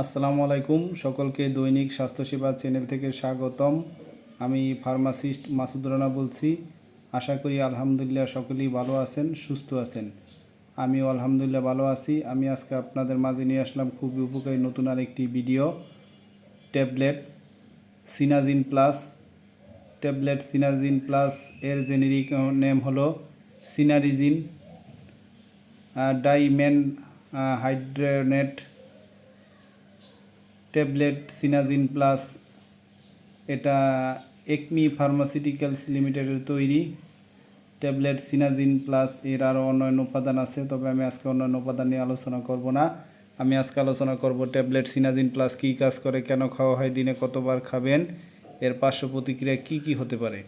আসসালামু আলাইকুম, সকলকে দৈনিক স্বাস্থ্যসেবা চ্যানেল থেকে স্বাগতম। আমি ফার্মাসিস্ট মাসুদ রানা বলছি। আশা করি আলহামদুলিল্লাহ সকলেই ভালো আছেন, সুস্থ আছেন। আমিও আলহামদুলিল্লাহ ভালো আছি। আমি আজকে আপনাদের মাঝে নিয়ে আসলাম খুবই উপকারী নতুন আরেকটি video. Tablet Sinazin plus. Tablet Sinazin plus এর জেনেরিক নেম হলো cinnarizine dimenhydrinate tablet, Sinazin plus এটা একমি ফার্মাসিউটিক্যালস লিমিটেডের তৈরি। ট্যাবলেট, সিনাজিন প্লাস এর আরও অন্যান্য উপাদান আছে, তবে আমি আজকে অন্যান্য উপাদান নিয়ে আলোচনা করব না। আমি আজকে আলোচনা করব ট্যাবলেট, সিনাজিন প্লাস কী কাজ করে, কেন খাওয়া হয়, দিনে কতবার খাবেন, এর পার্শ্ব প্রতিক্রিয়া কী কী হতে পারে।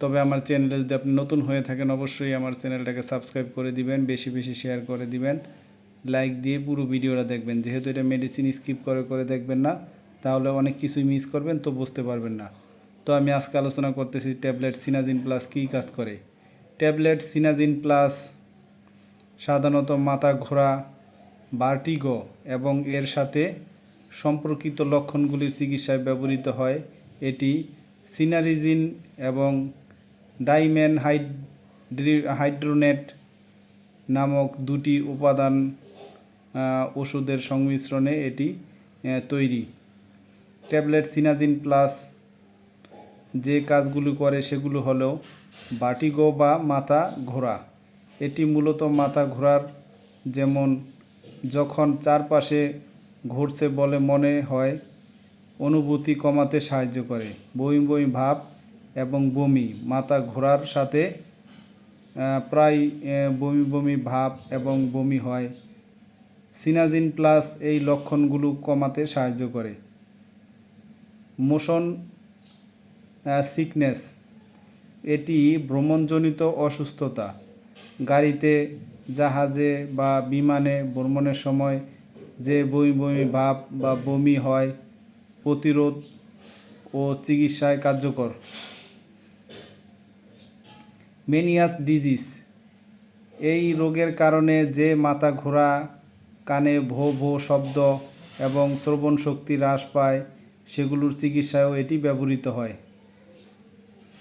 তবে আমার চ্যানেলে যদি আপনি নতুন হয়ে থাকেন, অবশ্যই আমার চ্যানেলটাকে সাবস্ক্রাইব করে দিবেন, বেশি বেশি শেয়ার করে দিবেন। লাইক দিয়ে পুরো ভিডিওটা দেখবেন। যেহেতু এটা মেডিসিন স্কিপ করে করে দেখবেন না, তাহলে অনেক কিছুই মিস করবেন, তো বুঝতে পারবেন না। তো আমি আজকে আলোচনা করতেছি ট্যাবলেট সিনাজিন প্লাস কী কাজ করে? ট্যাবলেট সিনাজিন প্লাস সাধারণত মাথা ঘোরা ভার্টিগো এবং এর সাথে সম্পর্কিত লক্ষণগুলির চিকিৎসায় ব্যবহৃত হয়। এটি সিনারিজিন এবং ডাইমেন হাইড্রি হাইড্রোনেট নামক দুটি উপাদান ওষুধের সংমিশ্রণে এটি তৈরি। ট্যাবলেট সিনাজিন প্লাস যে কাজগুলো করে সেগুলো হলো বাটিগো বা মাথা ঘোরা। এটি মূলত মাথা ঘোরার যেমন যখন চারপাশে ঘুরছে বলে মনে হয়, অনুভূতি কমাতে সাহায্য করে। বমি বমি ভাব এবং বমি, মাথা ঘোরার সাথে প্রায় বমি বমি ভাব এবং বমি হয়। সিনাজিন প্লাস এই লক্ষণগুলো কমাতে সাহায্য করে। মোশন সিকনেস এটি ভ্রমণজনিত অসুস্থতা। গাড়িতে, জাহাজে বা বিমানে ভ্রমণের সময় যে বমি বমি ভাব বা বমি হয়, প্রতিরোধ ও চিকিৎসায় কার্যকর। মেনিয়াস ডিজিজ এই রোগের কারণে যে মাথা ঘোরা কানে ভো ভো শব্দ এবং শ্রবণ শক্তি হ্রাস পায়, সেগুলোর চিকিৎসায়ও এটি ব্যবহৃত হয়।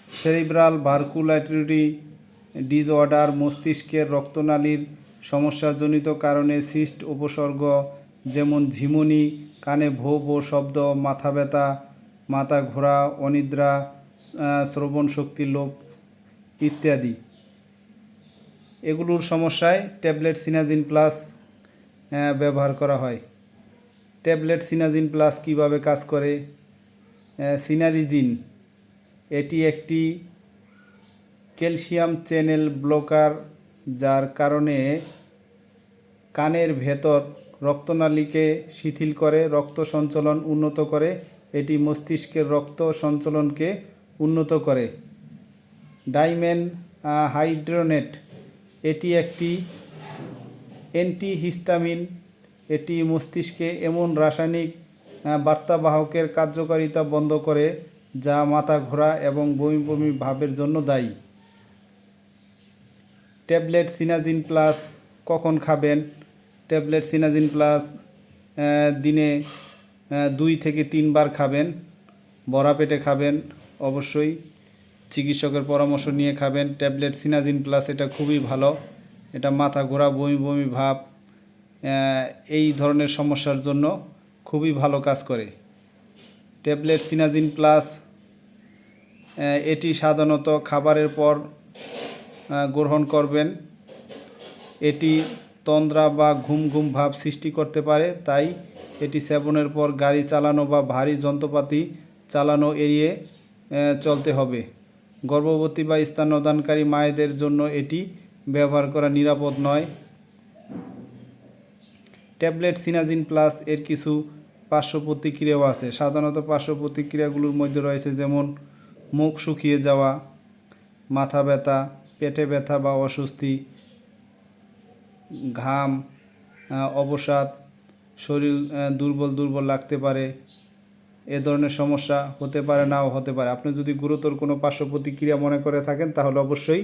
সেরিব্রাল ভার্কুলাটিরি ডিসঅর্ডার মস্তিষ্কের রক্তনালীর সমস্যাজনিত কারণে সিস্ট উপসর্গ যেমন ঝিমুনি, কানে ভো ভো শব্দ, মাথা ব্যথা, মাথা ঘোরা, অনিদ্রা শ্রবণ শক্তি লোপ ইত্যাদি। এগুলোর সমস্যায় ট্যাবলেট সিনাজিন প্লাস ব্যবহার করা হয়। ট্যাবলেট সিনাজিন প্লাস কীভাবে কাজ করে? সিনারিজিন, এটি একটি ক্যালসিয়াম চ্যানেল ব্লকার, যার কারণে কানের ভেতর রক্তনালীকে শিথিল করে, রক্ত সঞ্চালন উন্নত করে, এটি মস্তিষ্কের রক্ত সঞ্চালনকে উন্নত করে। ডাইমেন হাইড্রোনেট, এটি একটি অ্যান্টিহিস্টামিন এটি মস্তিষ্কে এমন রাসায়নিক বার্তাবাহকের কার্যকারিতা বন্ধ করে, যা মাথা ঘোরা এবং বমি বমি ভাবের জন্য দায়ী। ট্যাবলেট সিনাজিন প্লাস কখন খাবেন? ট্যাবলেট সিনাজিন প্লাস দিনে দুই থেকে তিনবার খাবেন। বড়া পেটে খাবেন, অবশ্যই। চিকিৎসকের পরামর্শ নিয়ে খাবেন। ট্যাবলেট সিনাজিন প্লাস, এটা খুবই ভালো। এটা মাথা ঘোরা, বমি বমি ভাব এই ধরনের সমস্যার জন্য খুবই ভালো কাজ করে। ট্যাবলেট, সিনাজিন প্লাস এটি সাধারণত খাবারের পর গ্রহণ করবেন। এটি তন্দ্রা বা ঘুম ঘুম ভাব সৃষ্টি করতে পারে, তাই এটি সেবনের পর গাড়ি চালানো বা ভারী যন্ত্রপাতি চালানো এড়িয়ে চলতে হবে। গর্ভবতী বা স্তন্যদানকারী মায়েদের জন্য এটি ব্যবহার করা নিরাপদ নয়। ট্যাবলেট সিনাজিন প্লাস এর কিছু পার্শ্ব প্রতিক্রিয়াও আছে। সাধারণত পার্শ্ব প্রতিক্রিয়াগুলোর মধ্যে রয়েছে যেমন মুখ শুকিয়ে যাওয়া, মাথা ব্যথা, পেটে ব্যথা বা অস্বস্তি, ঘাম অবসাদ, শরীর দুর্বল দুর্বল লাগতে পারে, এ ধরনের সমস্যা হতে পারে, নাও হতে পারে। আপনি যদি গুরুতর কোনো পার্শ্ব প্রতিক্রিয়া মনে করে থাকেন, তাহলে অবশ্যই